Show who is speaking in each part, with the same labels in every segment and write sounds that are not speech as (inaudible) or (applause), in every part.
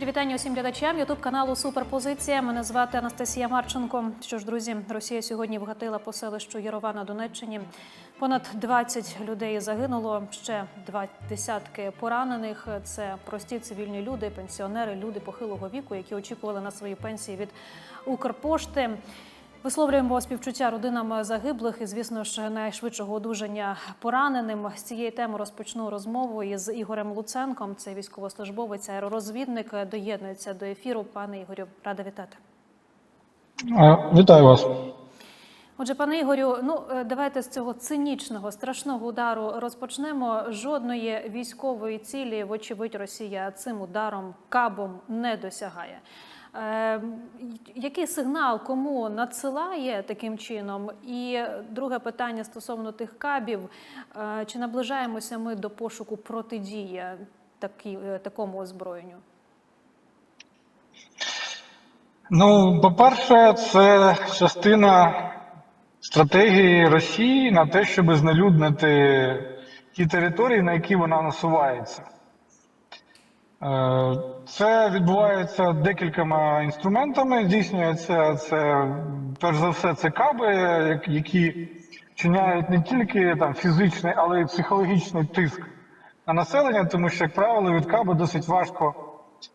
Speaker 1: Щирі вітання усім глядачам Ютуб каналу Суперпозиція. Мене звати Анастасія Марченко. Що ж, друзі, Росія сьогодні вгатила по селищу Ярова на Донеччині. Понад 20 людей загинуло, ще два десятки поранених. Це прості цивільні люди, пенсіонери, люди похилого віку, які очікували на свої пенсії від Укрпошти. Висловлюємо співчуття родинам загиблих і, звісно ж, найшвидшого одужання пораненим. З цієї теми розпочну розмову із Ігорем Луценком. Це військовослужбовець, аеророзвідник. Доєднується до ефіру. Пане Ігорю, рада вітати.
Speaker 2: Вітаю вас.
Speaker 1: Отже, пане Ігорю, ну е, давайте з цього цинічного страшного удару розпочнемо. Жодної військової цілі, вочевидь, Росія цим ударом кабом не досягає. Е, який сигнал кому надсилає таким чином? І друге питання стосовно тих кабів: е, чи наближаємося ми до пошуку протидії такі, е, такому озброєнню?
Speaker 2: Ну, по-перше, це частина стратегії Росії на те, щоб знелюднити ті території, на які вона насувається. Е, Це відбувається декількома інструментами. Здійснюється це, перш за все, це каби, як- які чиняють не тільки там фізичний, але й психологічний тиск на населення, тому що, як правило, від каби досить важко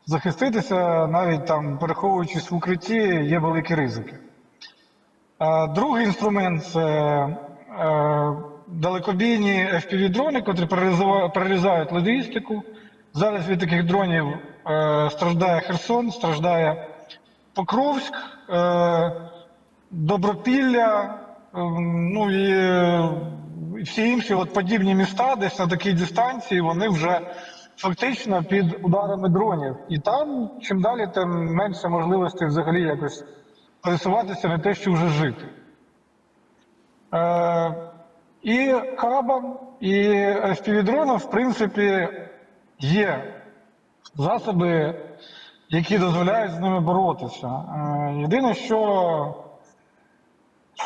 Speaker 2: захиститися, навіть там переховуючись в укритті, є великі ризики. Е, Другий інструмент це е, далекобійні FPV-дрони, котрі прорізають логістику. Зараз від таких дронів е, страждає Херсон, страждає Покровськ, е, Добропілля, е, ну і е, всі інші от подібні міста, десь на такій дистанції, вони вже фактично під ударами дронів. І там чим далі, тим менше можливостей взагалі якось пересуватися не те, що вже жити. Е, і хабам, і FPV-дронам, в принципі, є засоби, які дозволяють з ними боротися. Е, єдине, що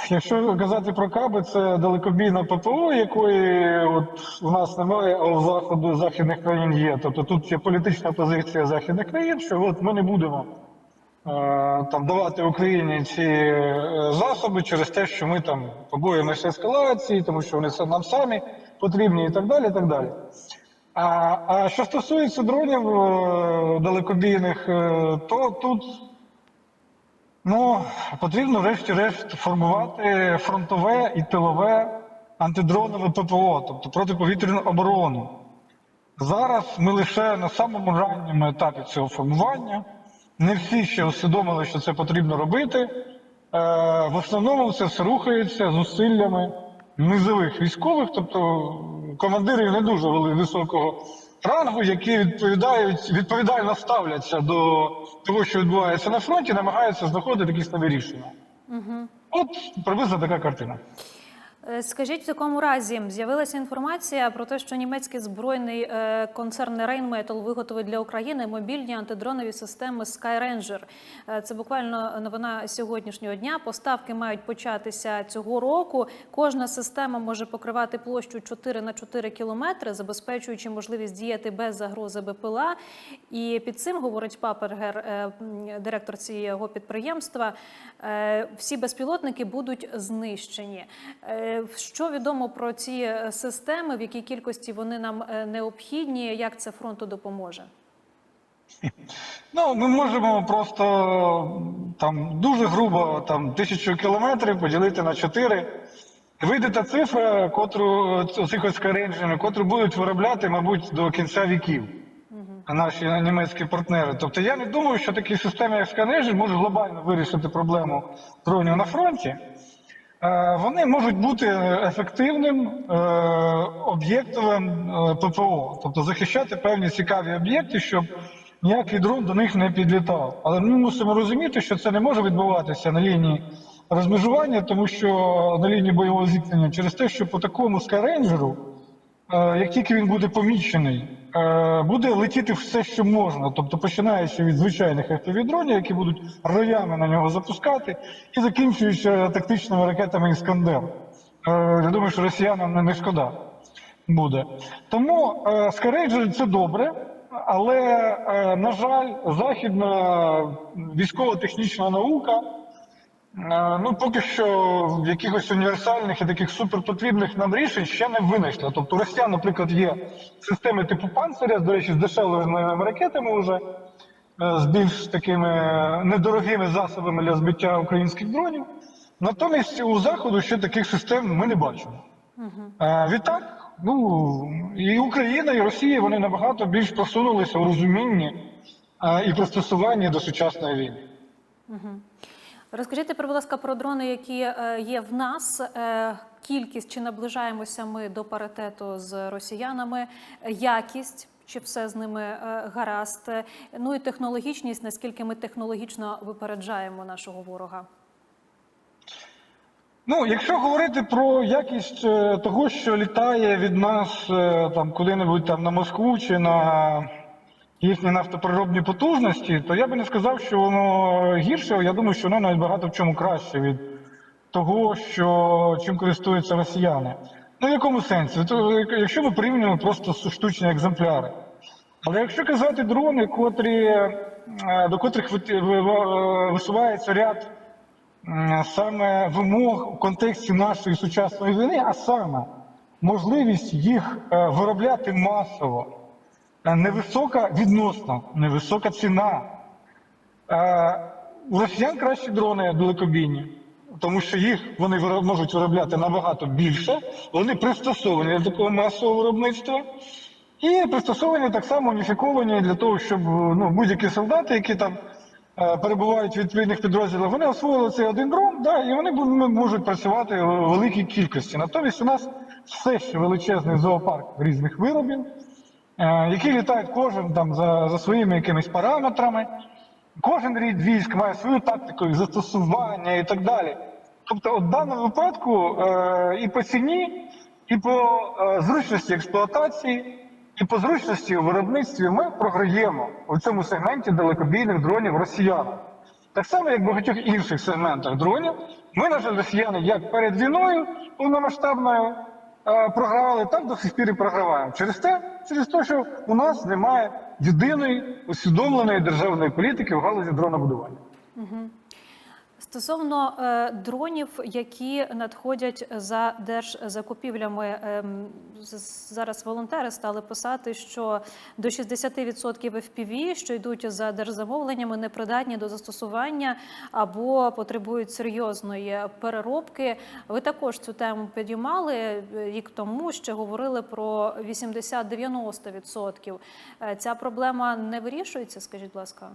Speaker 2: якщо казати про каби, це далекобійна ППО, якої от у нас немає, а у заходу західних країн є. Тобто тут є політична позиція західних країн, що от ми не будемо е, там давати Україні ці е, засоби через те, що ми там побоїмося ескалації, тому що вони нам самі потрібні і так далі. І так далі. А, а що стосується дронів е, далекобійних, е, то тут ну, потрібно врешті-решт формувати фронтове і тилове антидронове ППО, тобто протиповітряну оборону. Зараз ми лише на самому ранньому етапі цього формування. Не всі ще усвідомили, що це потрібно робити. Е, в основному це все рухається зусиллями низових військових, тобто командирів не дуже високого рангу, які відповідають, відповідально ставляться до того, що відбувається на фронті, намагаються знаходити якісь нові рішення.
Speaker 1: Угу.
Speaker 2: От приблизно така картина.
Speaker 1: Е, Скажіть в такому разі, з'явилася інформація про те, що німецький збройний е, концерн Rheinmetall виготовить для України мобільні антидронові системи Skyranger. Е, Це буквально новина сьогоднішнього дня. Поставки мають початися цього року. Кожна система може покривати площу 4 на 4 кілометри, забезпечуючи можливість діяти без загрози БПЛА. І під цим говорить Папергер, директор цього підприємства. Всі безпілотники будуть знищені. Е, Що відомо про ці е, системи, в якій кількості вони нам е, необхідні, як це фронту допоможе? (laughs)
Speaker 2: Ну, ми можемо просто там дуже грубо там тисячу кілометрів поділити на чотири. Вийде та цифра, котру цих ось котру будуть виробляти, мабуть, до кінця віків наші німецькі партнери. Тобто я не думаю, що такі системи, як сканежі, можуть глобально вирішити проблему дронів на фронті. Е, Вони можуть бути ефективним е, об'єктовим е, ППО, тобто захищати певні цікаві об'єкти, щоб ніякий дрон до них не підлітав. Але ми мусимо розуміти, що це не може відбуватися на лінії розмежування, тому що на лінії бойового зіткнення через те, що по такому скайрейнджеру, е, як тільки він буде помічений, буде летіти все, що можна, тобто починаючи від звичайних FPV-дронів, які будуть роями на нього запускати, і закінчуючи тактичними ракетами Іскандер. Е, Я думаю, що росіянам не- шкода буде. Тому е, скарейджер це добре. але, е, на жаль, західна військово-технічна наука е, ну, поки що якихось універсальних і таких суперпотрібних нам рішень ще не винайшла. Тобто росіян, наприклад, є системи типу панциря, до речі, з дешевими ракетами вже, е, з більш такими недорогими засобами для збиття українських дронів. Натомість у заходу ще таких систем ми не бачимо. Е, Відтак, ну і Україна, і Росія вони набагато більш просунулися у розумінні е, і пристосуванні до сучасної війни.
Speaker 1: Розкажіть будь ласка, про дрони, які е, є в нас. Е, Кількість чи наближаємося ми до паритету з росіянами, якість. Чи все з ними е, гаразд? Ну і технологічність, наскільки ми технологічно випереджаємо нашого ворога?
Speaker 2: Ну, якщо говорити про якість того, що літає від нас там куди-небудь там на Москву чи на їхні нафтопереробні потужності, то я би не сказав, що воно гірше. Я думаю, що воно навіть багато в чому краще від того, що чим користуються росіяни. Ну, в якому сенсі? То, якщо ми порівнюємо просто штучні екземпляри. Але якщо казати дрони, котрі, е, до котрих ви- висувається ряд саме вимог у контексті нашої сучасної війни, а саме можливість їх е, виробляти масово, е, невисока відносно, невисока ціна. Е, У росіян кращі дрони далекобійні, тому що їх вони можуть виробляти набагато більше, вони пристосовані до такого масового виробництва. І пристосовані так само уніфіковані для того, щоб ну, будь-які солдати, які там е, перебувають в відповідних підрозділах, вони освоїли цей один дрон, да, і вони можуть працювати у великій кількості. Натомість у нас все ще величезний зоопарк різних виробів, е, які літають кожен там за, за своїми якимись параметрами. Кожен рід військ має свою тактику їх застосування і так далі. Тобто, в даному випадку е, і по ціні, і по е, зручності експлуатації, і по зручності у виробництві ми програємо у цьому сегменті далекобійних дронів росіянам. Так само, як в багатьох інших сегментах дронів, ми, на жаль, росіяни, як перед війною повномасштабною е, програвали, так до сих пір і програваємо. Через те, через те, що у нас немає єдиної усвідомленої державної політики в галузі дронобудування.
Speaker 1: Стосовно е, дронів, які надходять за держзакупівлями, ем, зараз волонтери стали писати, що до 60% FPV, що йдуть за держзамовленнями, непридатні до застосування або потребують серйозної переробки. Ви також цю тему підіймали е, рік тому. Ще говорили про 80-90%. Е, Ця проблема не вирішується, скажіть, будь ласка.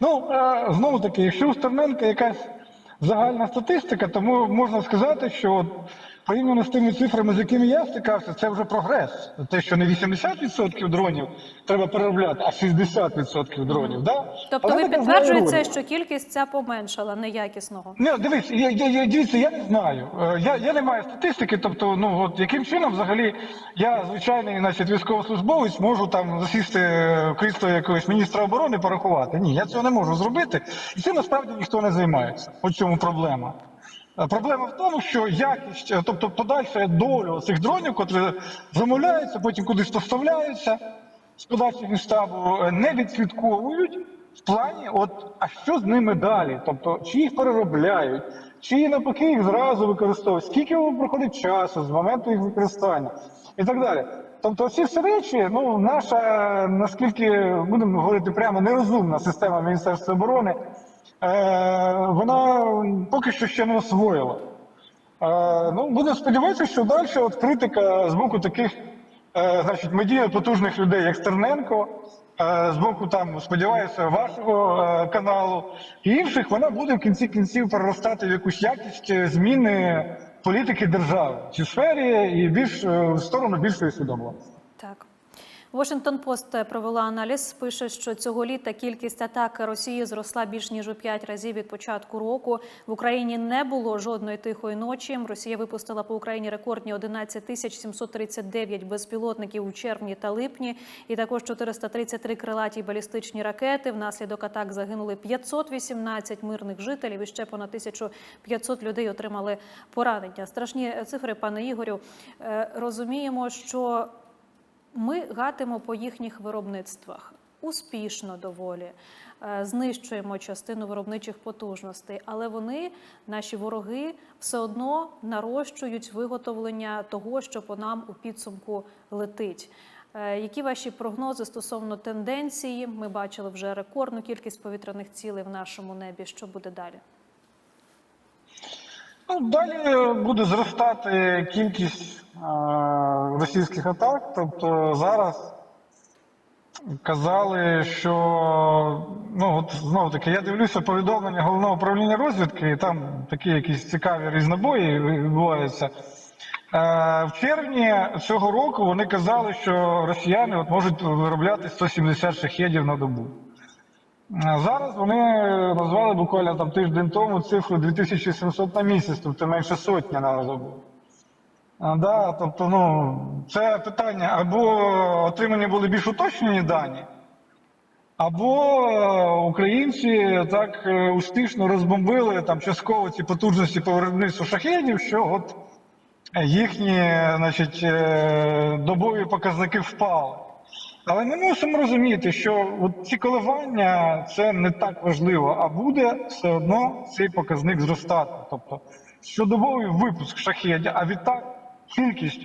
Speaker 2: Ну, знову таки, якщо у Стерненка якась загальна статистика, тому можна сказати, що порівняно з тими цифрами, з якими я стикався, це вже прогрес. Те, що не 80% дронів треба переробляти, а 60% дронів. Да?
Speaker 1: Тобто
Speaker 2: Але
Speaker 1: ви підтверджуєте, що кількість ця поменшала неякісного?
Speaker 2: Ні, дивись, я, я, я, дивіться, я не знаю. Е, Я, я не маю статистики, тобто, ну от яким чином взагалі я, звичайний значить, військовослужбовець, можу там засісти в крісло якогось міністра оборони порахувати. Ні, я цього не можу зробити. І цим насправді ніхто не займається. В чому проблема. Е, Проблема в тому, що якість, е, тобто подальша доля цих дронів, котрі замовляються, потім кудись поставляються з подачі генштабу, е, не відслідковують в плані, от а що з ними далі? Тобто, чи їх переробляють, чи навпаки їх зразу використовують, скільки проходить часу з моменту їх використання і так далі. Тобто, всі ці речі, ну наша наскільки будемо говорити прямо нерозумна система Міністерства оборони, вона поки що ще не освоїла. Е, ну, будемо сподіватися, що далі от критика з боку таких е, значить, медійно потужних людей, як Стерненко, е, з боку там, сподіваюся, вашого е, каналу і інших, вона буде в кінці кінців переростати в якусь якість е, зміни політики держави в цій сфері і більш е, в сторону більшої свідомості.
Speaker 1: Так. Washington Post провела аналіз. Пише, що цього літа кількість атак Росії зросла більш ніж у 5 разів від початку року. В Україні не було жодної тихої ночі. Росія випустила по Україні рекордні 11 тисяч 739 безпілотників у червні та липні, і також 433 крилаті балістичні ракети. Внаслідок атак загинули 518 мирних жителів і ще понад 1500 людей отримали поранення. Страшні цифри, пане Ігорю. Е, Розуміємо, що Ми гатимо по їхніх виробництвах успішно доволі, е, знищуємо частину виробничих потужностей, але вони, наші вороги, все одно нарощують виготовлення того, що по нам у підсумку летить. Е, Які ваші прогнози стосовно тенденції? Ми бачили вже рекордну кількість повітряних цілей в нашому небі. Що буде далі?
Speaker 2: Ну, далі буде зростати кількість російських атак. Тобто зараз казали, що ну от знову таки, я дивлюся повідомлення головного управління розвідки, і там такі якісь цікаві різнобої відбуваються. Е, в червні цього року вони казали, що росіяни от можуть виробляти 170 шахедів на добу. Зараз вони назвали буквально там тиждень тому цифру 2700 на місяць, тобто менше сотні на добу. Да, тобто, ну, це питання або отримані були більш уточнені дані, або е, українці так е, успішно розбомбили там частково ці потужності по виробництву шахедів, що от їхні значить, е, добові показники впали. Але ми мусимо розуміти, що от ці коливання це не так важливо, а буде все одно цей показник зростати. Тобто щодобовий випуск шахедів, а відтак кількість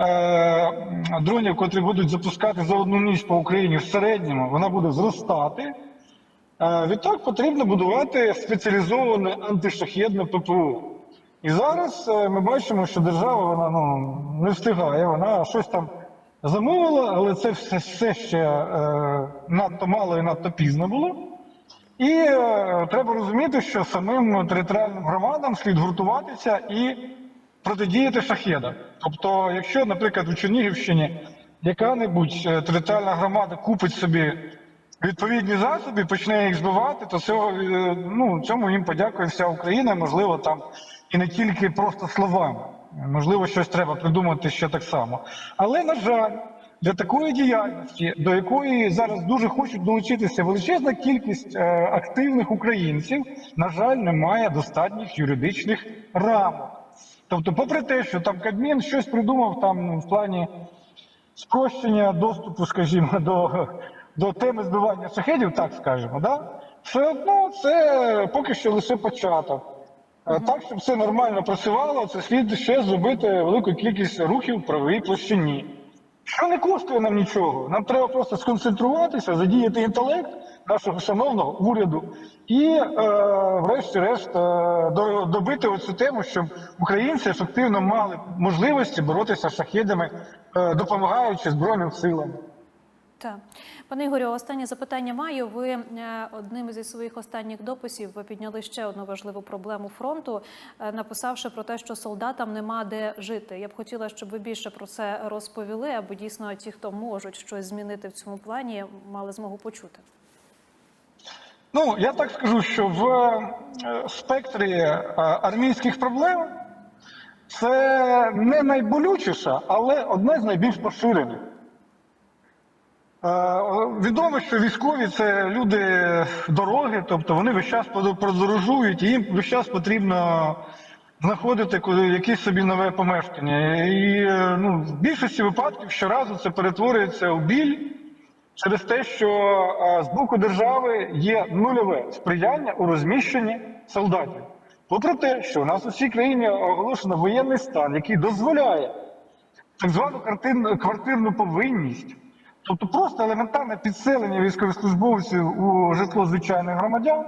Speaker 2: е, дронів, котрі будуть запускати за одну ніч по Україні в середньому, вона буде зростати. Е, відтак потрібно будувати спеціалізоване антишахедне ППО. І зараз е, ми бачимо, що держава вона ну, не встигає, вона щось там замовила, але це все, все ще е, надто мало і надто пізно було. І е, треба розуміти, що самим територіальним громадам слід гуртуватися і протидіяти шахедам. Тобто, якщо, наприклад, у Чернігівщині яка-небудь е, територіальна громада купить собі відповідні засоби, почне їх збивати, то цього, е, ну, цьому їм подякує вся Україна, можливо, там і не тільки просто словами. Можливо, щось треба придумати ще так само. Але, на жаль, для такої діяльності, до якої зараз дуже хочуть долучитися величезна кількість е, активних українців, на жаль, немає достатніх юридичних рамок. Тобто, попри те, що там Кабмін щось придумав там ну, в плані спрощення доступу, скажімо, (laughs) до, до теми збивання шахедів, так скажемо, да? все одно це поки що лише початок. Е, Так, щоб це нормально працювало, це слід ще зробити велику кількість рухів в правовій площині. Що не коштує нам нічого. Нам треба просто сконцентруватися, задіяти інтелект нашого шановного уряду і, е, врешті-решт, е, добити оцю тему, щоб українці ефективно мали можливості боротися з шахедами, е, допомагаючи Збройним силам.
Speaker 1: Так, пане Ігорю, останнє запитання маю. Ви е, одним зі своїх останніх дописів підняли ще одну важливу проблему фронту, е, написавши про те, що солдатам нема де жити. Я б хотіла, щоб ви більше про це розповіли, аби дійсно ті, хто можуть щось змінити в цьому плані, мали змогу почути.
Speaker 2: Ну, я так скажу, що в е, спектрі армійських проблем це не найболючіша, але одне з найбільш поширених. Відомо, що військові це люди дороги, тобто вони весь час подо- подорожують, і їм весь час потрібно знаходити якесь собі нове помешкання. І е, ну, в більшості випадків щоразу це перетворюється у біль через те, що з боку держави є нульове сприяння у розміщенні солдатів. Попри те, що у нас у всій країні оголошено воєнний стан, який дозволяє так звану квартирну повинність, тобто просто елементарне підселення військовослужбовців у житло звичайних громадян.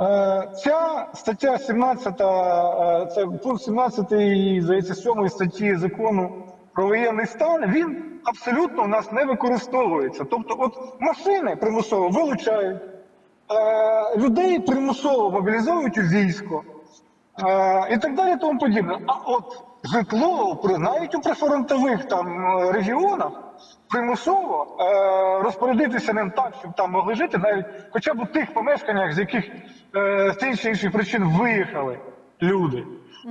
Speaker 2: Е, Ця стаття 17, е, це пункт 17, здається, 7 статті закону про воєнний стан, він абсолютно у нас не використовується. Тобто, от машини примусово вилучають, е, людей примусово мобілізовують у військо і так далі, тому подібне. А от житло навіть у прифронтових там регіонах примусово е, розпорядитися ним так, щоб там могли жити, навіть хоча б у тих помешканнях, з яких е, з тих чи інших причин виїхали люди.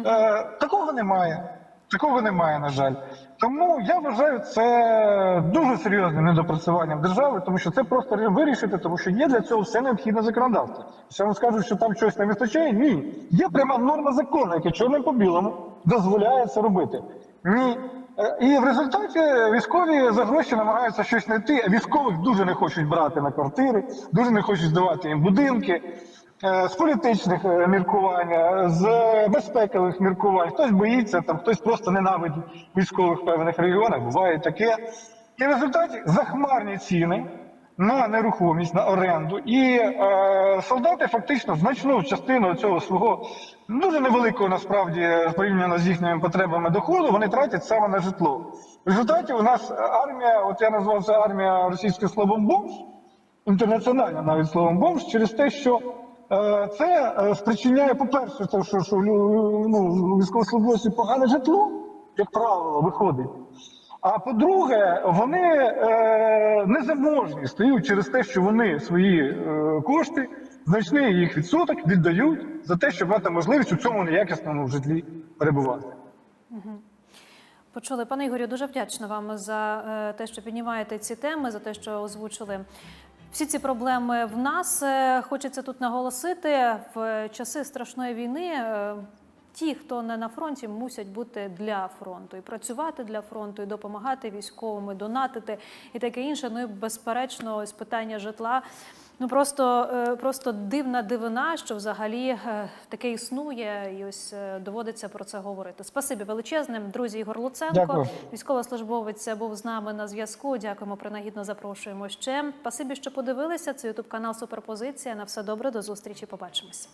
Speaker 2: Е, такого немає. Такого немає, на жаль. Тому я вважаю це дуже серйозним недопрацюванням держави, тому що це просто вирішити, тому що є для цього все необхідне законодавство. Якщо вам скажуть, що там щось не вистачає, ні. Є пряма норма закону, яка чорним по білому дозволяє це робити. Ні. Е, І в результаті військові за гроші намагаються щось знайти. Військових дуже не хочуть брати на квартири, дуже не хочуть здавати їм будинки. Е, З політичних е, міркувань, з безпекових міркувань. Хтось боїться, там хтось просто ненавидить військових в певних регіонах. Буває таке. І в результаті захмарні ціни на нерухомість, на оренду. І е, солдати фактично значну частину цього свого дуже невеликого насправді порівняно з їхніми потребами доходу, вони тратять саме на житло. В результаті у нас армія, от я назвав це армія російських словом бомж, інтернаціональна навіть словом бомж, через те, що е, це е, спричиняє, по-перше, те, що, що ну, військовослужбовці погане житло, як правило, виходить. А по-друге, вони е, незаможні стають через те, що вони свої е, кошти, значний їх відсоток віддають за те, щоб мати можливість у цьому неякісному житлі перебувати.
Speaker 1: Почули, пане Ігорю, дуже вдячна вам за е, те, що піднімаєте ці теми, за те, що озвучили. Всі ці проблеми в нас Е, хочеться тут наголосити в часи страшної війни. Ті, хто не на фронті, мусять бути для фронту і працювати для фронту, і допомагати військовим, і донатити і таке інше. Ну і безперечно, ось питання житла. Ну просто, е, просто дивна дивина, що взагалі е, таке існує, і ось е, доводиться про це говорити. Спасибі величезним, друзі Ігор Луценко,
Speaker 2: Дякую.
Speaker 1: військовослужбовець, був з нами на зв'язку. Дякуємо, принагідно запрошуємо ще. Спасибі, що подивилися. Це ютуб канал Суперпозиція. На все добре, до зустрічі. Побачимось.